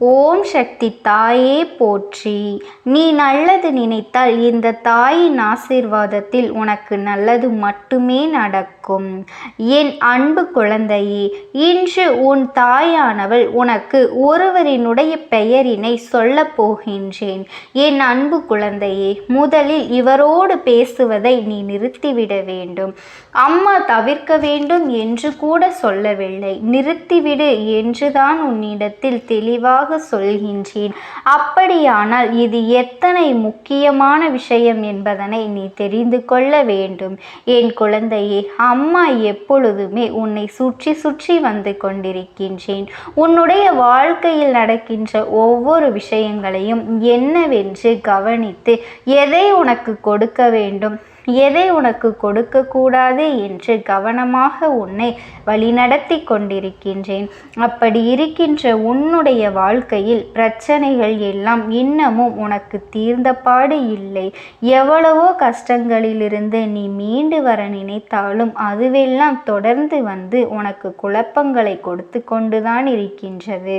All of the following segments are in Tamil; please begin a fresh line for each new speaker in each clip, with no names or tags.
ஓம் சக்தி தாயே போற்றி. நீ நல்லது நினைத்தால் இந்த தாயின் ஆசீர்வாதத்தில் உனக்கு நல்லது மட்டுமே நடக்கும். என் அன்பு குழந்தையே இன்று உன் தாயானவள் உனக்கு ஒருவரினுடைய பெயரினை சொல்லப் போகின்றேன். என் அன்பு குழந்தையே முதலில் இவரோடு பேசுவதை நீ நிறுத்திவிட வேண்டும். அம்மா தவிர்க்க வேண்டும் என்று கூட சொல்லவில்லை. நிறுத்திவிடு என்றுதான் உன்னிடத்தில் தெளிவாக சொல்கின்றேன். அப்படியானால் இது எத்தனை முக்கியமான விஷயம் என்பதனை நீ தெரிந்து கொள்ள வேண்டும். என் குழந்தையே அம்மா எப்பொழுதுமே உன்னை சுற்றி சுற்றி வந்து கொண்டிருக்கின்றேன். உன்னுடைய வாழ்க்கையில் நடக்கின்ற ஒவ்வொரு விஷயங்களையும் என்னவென்று கவனித்து எதை உனக்கு கொடுக்க வேண்டும்? எதை உனக்கு கொடுக்கக்கூடாது என்று கவனமாக உன்னை வழிநடத்தி கொண்டிருக்கின்றேன். அப்படி இருக்கின்ற உன்னுடைய வாழ்க்கையில் பிரச்சனைகள் எல்லாம் இன்னமும் உனக்கு தீர்ந்தபாடு இல்லை. எவ்வளவோ கஷ்டங்களிலிருந்து நீ மீண்டு வர நினைத்தாலும் அதுவெல்லாம் தொடர்ந்து வந்து உனக்கு குழப்பங்களை கொடுத்து கொண்டுதான் இருக்கின்றது.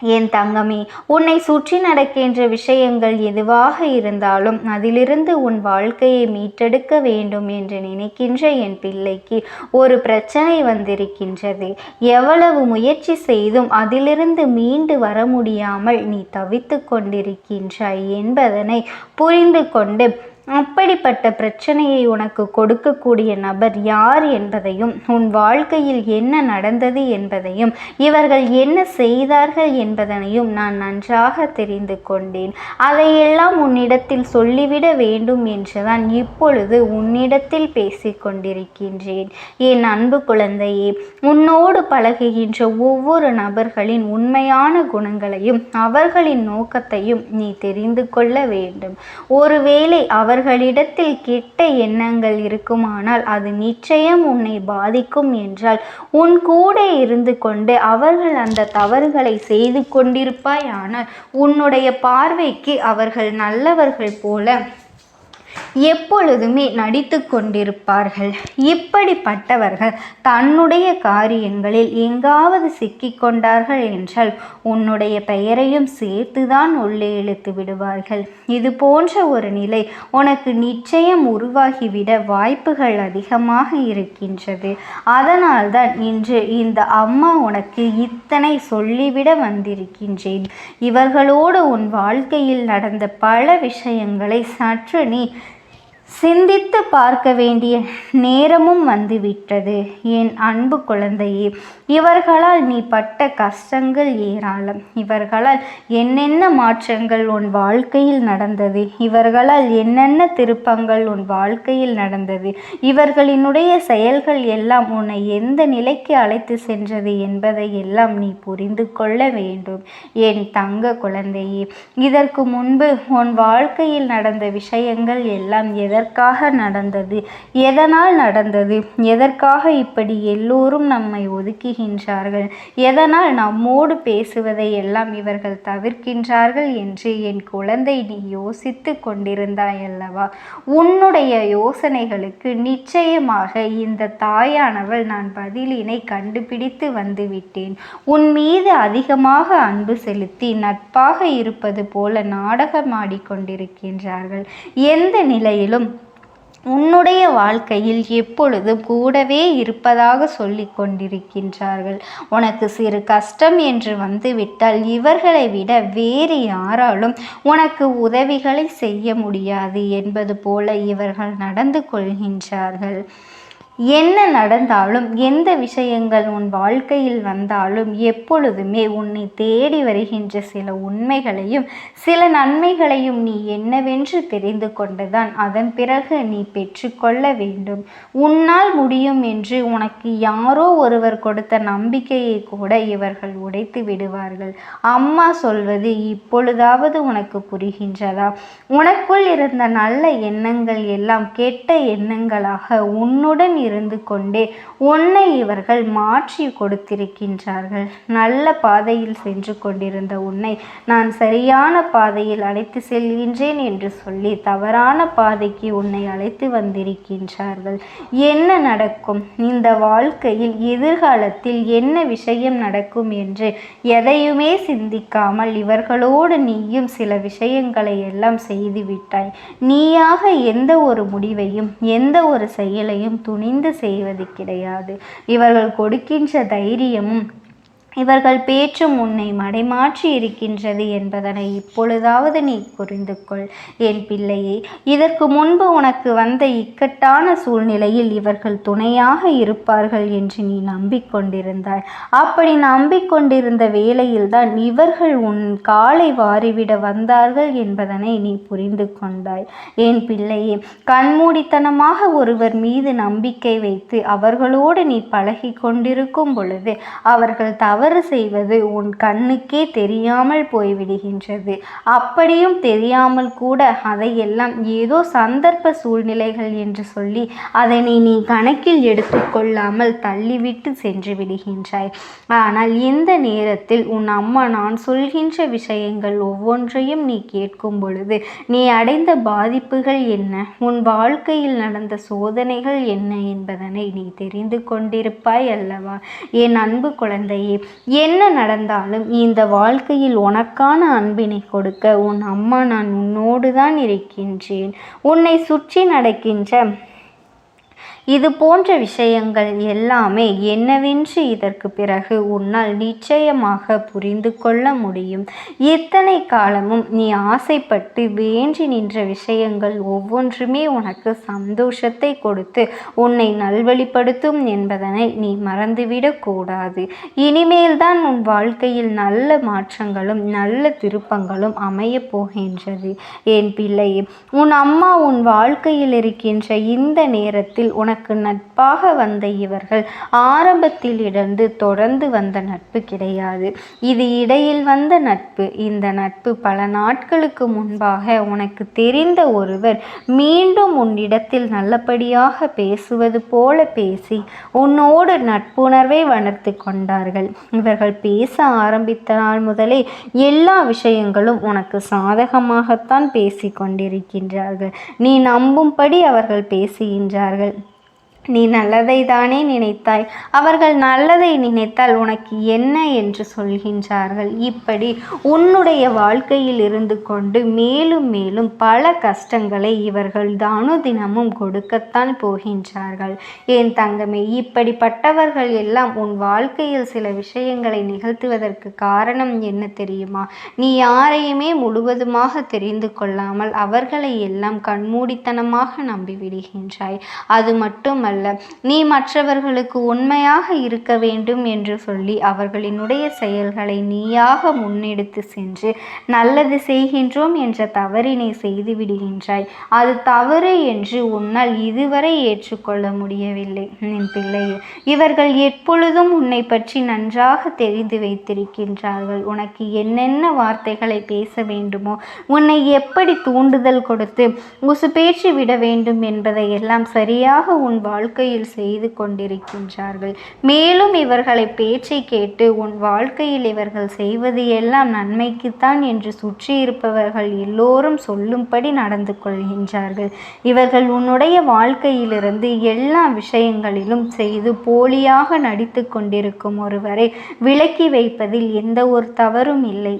என் தங்கமே உன்னை சுற்றி நடக்கின்ற விஷயங்கள் எதுவாக இருந்தாலும் அதிலிருந்து உன் வாழ்க்கையை மீட்டெடுக்க வேண்டும் என்று நினைக்கின்ற என் பிள்ளைக்கு ஒரு பிரச்சனை வந்திருக்கின்றது. எவ்வளவு முயற்சி செய்தும் அதிலிருந்து மீண்டு வர முடியாமல் நீ தவித்து கொண்டிருக்கின்றாய் என்பதனை புரிந்து கொண்டு அப்படிப்பட்ட பிரச்சனையை உனக்கு கொடுக்கக்கூடிய நபர் யார் என்பதையும் உன் வாழ்க்கையில் என்ன நடந்தது என்பதையும் இவர்கள் என்ன செய்தார்கள் என்பதனையும் நான் நன்றாக தெரிந்து கொண்டேன். அதையெல்லாம் உன்னிடத்தில் சொல்லிவிட வேண்டும் என்றுதான் இப்பொழுது உன்னிடத்தில் பேசிக்கொண்டிருக்கின்றேன். என் அன்பு குழந்தையே உன்னோடு பழகுகின்ற ஒவ்வொரு நபர்களின் உண்மையான குணங்களையும் அவர்களின் நோக்கத்தையும் நீ தெரிந்து கொள்ள வேண்டும். ஒருவேளை அவர் அவர்களிடத்தில் கெட்ட எண்ணங்கள் இருக்குமானால் அது நிச்சயம் உன்னை பாதிக்கும் என்றால் உன் கூட இருந்து கொண்டு அவர்கள் அந்த தவறுகளை செய்து கொண்டிருப்பாயானால் உன்னுடைய பார்வைக்கு அவர்கள் நல்லவர்கள் போல எப்பொழுதுமே நடித்து கொண்டிருப்பார்கள். இப்படிப்பட்டவர்கள் தன்னுடைய காரியங்களில் எங்காவது சிக்கிக்கொண்டார்கள் என்றால் உன்னுடைய பெயரையும் சேர்த்துதான் உள்ளே இழுத்து விடுவார்கள். இது போன்ற ஒரு நிலை உனக்கு நிச்சயம் உருவாகிவிட வாய்ப்புகள் அதிகமாக இருக்கின்றது. அதனால்தான் இன்று இந்த அம்மா உனக்கு இத்தனை சொல்லிவிட வந்திருக்கின்றேன். இவர்களோடு உன் வாழ்க்கையில் நடந்த பல விஷயங்களை சற்று நீ சிந்தித்து பார்க்க வேண்டிய நேரமும் வந்துவிட்டது. என் அன்பு குழந்தையே இவர்களால் நீ பட்ட கஷ்டங்கள் ஏராளம். இவர்களால் என்னென்ன மாற்றங்கள் உன் வாழ்க்கையில் நடந்தது? இவர்களால் என்னென்ன திருப்பங்கள் உன் வாழ்க்கையில் நடந்தது? இவர்களினுடைய செயல்கள் எல்லாம் உன்னை எந்த நிலைக்கு அழைத்து சென்றது என்பதை எல்லாம் நீ புரிந்து கொள்ள வேண்டும். என் தங்க குழந்தையே இதற்கு முன்பு உன் வாழ்க்கையில் நடந்த விஷயங்கள் எல்லாம் எதை எதற்காக நடந்தது? எதனால் நடந்தது? எதற்காக இப்படி எல்லோரும் நம்மை ஒதுக்குகின்றார்கள்? எதனால் நம்மோடு பேசுவதை எல்லாம் இவர்கள் தவிர்க்கின்றார்கள் என்று என் குழந்தை நீ யோசித்து கொண்டிருந்தாய் அல்லவா உன்னுடைய யோசனைகளுக்கு நிச்சயமாக இந்த தாயானவள் நான் பதிலினை கண்டுபிடித்து வந்துவிட்டேன். உன் மீது அதிகமாக அன்பு செலுத்தி நட்பாக இருப்பது போல நாடகமாடிக்கொண்டிருக்கின்றார்கள் எந்த நிலையிலும் உன்னுடைய வாழ்க்கையில் எப்பொழுதும் கூடவே இருப்பதாக சொல்லி கொண்டிருக்கின்றார்கள். உனக்கு சிறு கஷ்டம் என்று வந்துவிட்டால் இவர்களை விட வேறு யாராலும் உனக்கு உதவிகளை செய்ய முடியாது என்பது போல இவர்கள் நடந்து கொள்கின்றார்கள். என்ன நடந்தாலும் எந்த விஷயங்கள் உன் வாழ்க்கையில் வந்தாலும் எப்பொழுதுமே உன்னை தேடி வருகின்ற சில உண்மைகளையும் சில நன்மைகளையும் நீ என்னவென்று தெரிந்து கொண்டுதான் அதன் பிறகு நீ பெற்றுக்கொள்ள வேண்டும். உன்னால் முடியும் என்று உனக்கு யாரோ ஒருவர் கொடுத்த நம்பிக்கையை கூட இவர்கள் உடைத்து விடுவார்கள். அம்மா சொல்வது இப்பொழுதாவது உனக்கு புரிகின்றதா? உனக்குள் இருந்த நல்ல எண்ணங்கள் எல்லாம் கெட்ட எண்ணங்களாக உன்னுடன் இருந்து கொண்டே உன்னை இவர்கள் மாற்றி கொடுத்திருக்கின்றார்கள். நல்ல பாதையில் சென்று கொண்டிருந்த உன்னை நான் சரியான பாதையில் அழைத்து செல்கின்றேன் என்று சொல்லி தவறான பாதைக்கு உன்னை அழைத்து வந்திருக்கின்றார்கள். என்ன நடக்கும்? இந்த வாழ்க்கையில் எதிர்காலத்தில் என்ன விஷயம் நடக்கும் என்று எதையுமே சிந்திக்காமல் இவர்களோடு நீயும் சில விஷயங்களை எல்லாம் செய்துவிட்டாய். நீயாக எந்த ஒரு முடிவையும் எந்த ஒரு செயலையும் துணிந்து செய்வது கிடையாது. இவர்கள் கொடுக்கின்ற தைரியமும் இவர்கள் பேச்சும் உன்னை மடைமாற்றி இருக்கின்றது என்பதனை இப்பொழுதாவது நீ புரிந்து கொள். என் பிள்ளையே இதற்கு முன்பு உனக்கு வந்த இக்கட்டான சூழ்நிலையில் இவர்கள் துணையாக இருப்பார்கள் என்று நீ நம்பிக்கொண்டிருந்தாய். அப்படி நம்பிக்கொண்டிருந்த வேளையில்தான் இவர்கள் உன் காலை வாரிவிட வந்தார்கள் என்பதனை நீ புரிந்து கொண்டாய். என் பிள்ளையே கண்மூடித்தனமாக ஒருவர் மீது நம்பிக்கை வைத்து அவர்களோடு நீ பழகி கொண்டிருக்கும் பொழுது அவர்கள் தவறு தவறு செய்வது உன் கண்ணுக்கே தெரியாமல் போய்விடுகின்றது. அப்படியும் தெரியாமல் கூட அதையெல்லாம் ஏதோ சந்தர்ப்ப சூழ்நிலைகள் என்று சொல்லி அதனை நீ கணக்கில் எடுத்துக்கொள்ளாமல் தள்ளிவிட்டு சென்று விடுகின்றாய். ஆனால் இந்த நேரத்தில் உன் அம்மா நான் சொல்கின்ற விஷயங்கள் ஒவ்வொன்றையும் நீ கேட்கும் பொழுது நீ அடைந்த பாதிப்புகள் என்ன? உன் வாழ்க்கையில் நடந்த சோதனைகள் என்ன என்பதனை நீ தெரிந்து கொண்டிருப்பாய் அல்லவா? என் அன்பு குழந்தையே என்ன நடந்தாலும் இந்த வாழ்க்கையில் உனக்கான அன்பினை கொடுக்க உன் அம்மா நான் உன்னோடு தான் இருக்கின்றேன். உன்னை சுற்றி நடக்கின்ற இது போன்ற விஷயங்கள் எல்லாமே என்னவென்று இதற்கு பிறகு உன்னால் நிச்சயமாக புரிந்து கொள்ள முடியும். இத்தனை காலமும் நீ ஆசைப்பட்டு வேண்டி நின்ற விஷயங்கள் ஒவ்வொன்றுமே உனக்கு சந்தோஷத்தை கொடுத்து உன்னை நல்வழிப்படுத்தும் என்பதனை நீ மறந்துவிடக்கூடாது இனிமேல்தான் இனிமேல் தான் உன் வாழ்க்கையில் நல்ல மாற்றங்களும் நல்ல திருப்பங்களும் அமையப் போகின்றது. என் பிள்ளையே உன் அம்மா உன் வாழ்க்கையில் இருக்கின்ற இந்த நேரத்தில் உனக்கு உனக்கு நட்பாக வந்த இவர்கள் ஆரம்பத்தில் இருந்து தொடர்ந்து வந்த நட்பு கிடையாது. இது இடையில் வந்த நட்பு. இந்த நட்பு பல நாட்களுக்கு முன்பாக உனக்கு தெரிந்த ஒருவர் மீண்டும் உன்னிடத்தில் நல்லபடியாக பேசுவது போல பேசி உன்னோடு நட்புணர்வை வளர்த்து கொண்டார்கள். இவர்கள் பேச ஆரம்பித்த நாள் முதலே எல்லா விஷயங்களும் உனக்கு சாதகமாகத்தான் பேசி கொண்டிருக்கின்றார்கள். நீ நம்பும்படி அவர்கள் பேசுகின்றார்கள். நீ நல்லதை தானே நினைத்தாய்? அவர்கள் நல்லதை நினைத்தால் உனக்கு என்ன என்று சொல்கின்றார்கள்? இப்படி உன்னுடைய வாழ்க்கையில் இருந்து கொண்டு மேலும் மேலும் பல கஷ்டங்களை இவர்கள் தானு தினமும் கொடுக்கத்தான் போகின்றார்கள். என் தங்கமே இப்படிப்பட்டவர்கள் எல்லாம் உன் வாழ்க்கையில் சில விஷயங்களை நிகழ்த்துவதற்கு காரணம் என்ன தெரியுமா? நீ யாரையுமே முழுவதுமாக தெரிந்து கொள்ளாமல் அவர்களை எல்லாம் கண்மூடித்தனமாக நம்பிவிடுகின்றாய். அது மட்டும் அல்ல. நீ மற்றவர்களுக்கு உண்மையாக இருக்க வேண்டும் என்று சொல்லி அவர்களினுடைய செயல்களை நீயாக முன்னெடுத்து சென்று நல்லது செய்கின்றோம் என்ற தவறினை செய்து விடுகின்றாய். அது தவறு என்று உன்னால் இதுவரை ஏற்றுக்கொள்ள முடியவில்லை. என் பிள்ளையே இவர்கள் எப்பொழுதும் உன்னை பற்றி நன்றாக தெரிந்து வைத்திருக்கின்றார்கள். உனக்கு என்னென்ன வார்த்தைகளை பேச வேண்டுமோ உன்னை எப்படி தூண்டுதல் கொடுத்து உசு பேச்சு விட வேண்டும் என்பதை எல்லாம் சரியாக உன் வாழ் வாழ்க்கையில் செய்து கொண்டிருக்கின்றார்கள். மேலும் இவர்களை பேச்சை கேட்டு உன் வாழ்க்கையில் இவர்கள் செய்வது எல்லாம் நன்மைக்குத்தான் என்று சுற்றி இருப்பவர்கள் எல்லோரும் சொல்லும்படி நடந்து கொள்கின்றார்கள். இவர்கள் உன்னுடைய வாழ்க்கையிலிருந்து எல்லா விஷயங்களிலும் செய்து போலியாக நடித்து கொண்டிருக்கும் ஒருவரை விலக்கி வைப்பதில் எந்த ஒரு தவறும் இல்லை.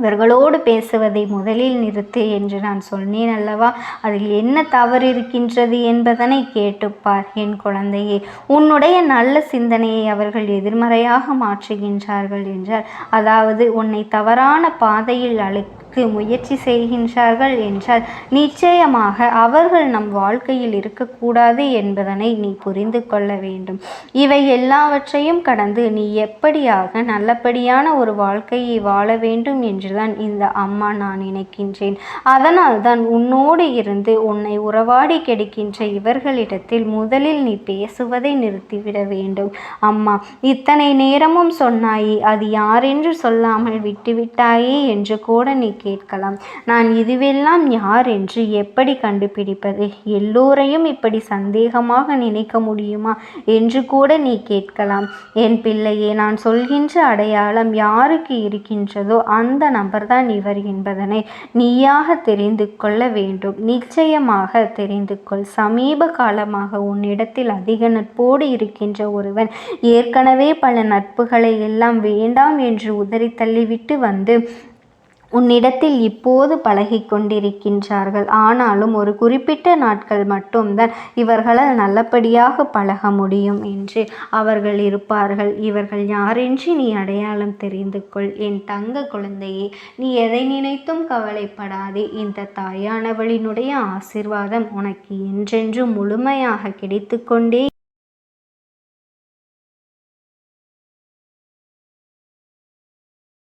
இவர்களோடு பேசுவதை முதலில் நிறுத்து என்று நான் சொன்னேன் அல்லவா? அதில் என்ன தவறு இருக்கின்றது என்பதனை கேட்டுப்பார் என் குழந்தையே. உன்னுடைய நல்ல சிந்தனையை அவர்கள் எதிர்மறையாக மாற்றுகின்றார்கள் என்றார். அதாவது உன்னை தவறான பாதையில் அழை முயற்சி செய்கின்றார்கள் என்றால் நிச்சயமாக அவர்கள் நம் வாழ்க்கையில் இருக்கக்கூடாது என்பதனை நீ புரிந்து கொள்ள வேண்டும். இவை எல்லாவற்றையும் கடந்து நீ எப்படியாக நல்லபடியான ஒரு வாழ்க்கையை வாழ வேண்டும் என்றுதான் இந்த அம்மா நான் நினைக்கின்றேன். அதனால் தான் உன்னோடு இருந்து உன்னை உறவாடி கிடைக்கின்ற இவர்களிடத்தில் முதலில் நீ பேசுவதை நிறுத்திவிட வேண்டும். அம்மா இத்தனை நேரமும் சொன்னாயே அது யாரென்று சொல்லாமல் விட்டுவிட்டாயே என்று கூட நீ கேட்கலாம். நான் இதுவெல்லாம் யார் என்று எப்படி கண்டுபிடிப்பது? எல்லோரையும் இப்படி சந்தேகமாக நினைக்க முடியுமா என்று கூட நீ கேட்கலாம். என் பிள்ளையே நான் சொல்கின்ற அடையாளம் யாருக்கு இருக்கின்றதோ அந்த நபர்தான் இவர் என்பதனை நீயாக தெரிந்து கொள்ள வேண்டும். நிச்சயமாக தெரிந்து கொள். சமீப காலமாக உன்னிடத்தில் அதிக நட்போடு இருக்கின்ற ஒருவன் ஏற்கனவே பல நட்புகளை எல்லாம் வேண்டாம் என்று உதறி தள்ளிவிட்டு வந்து உன்னிடத்தில் இப்போது பழகி கொண்டிருக்கின்றார்கள் ஆனாலும் ஒரு குறிப்பிட்ட நாட்கள் மட்டும்தான் இவர்களால் நல்லபடியாக பழக முடியும் என்று அவர்கள் இருப்பார்கள். இவர்கள் யாரென்று நீ அடையாளம் தெரிந்து கொள். என் தங்க குழந்தையே நீ எதை நினைத்தும் கவலைப்படாதே. இந்த தாயானவளினுடைய ஆசிர்வாதம் உனக்கு என்றென்றும் முழுமையாக கிடைத்து கொண்டே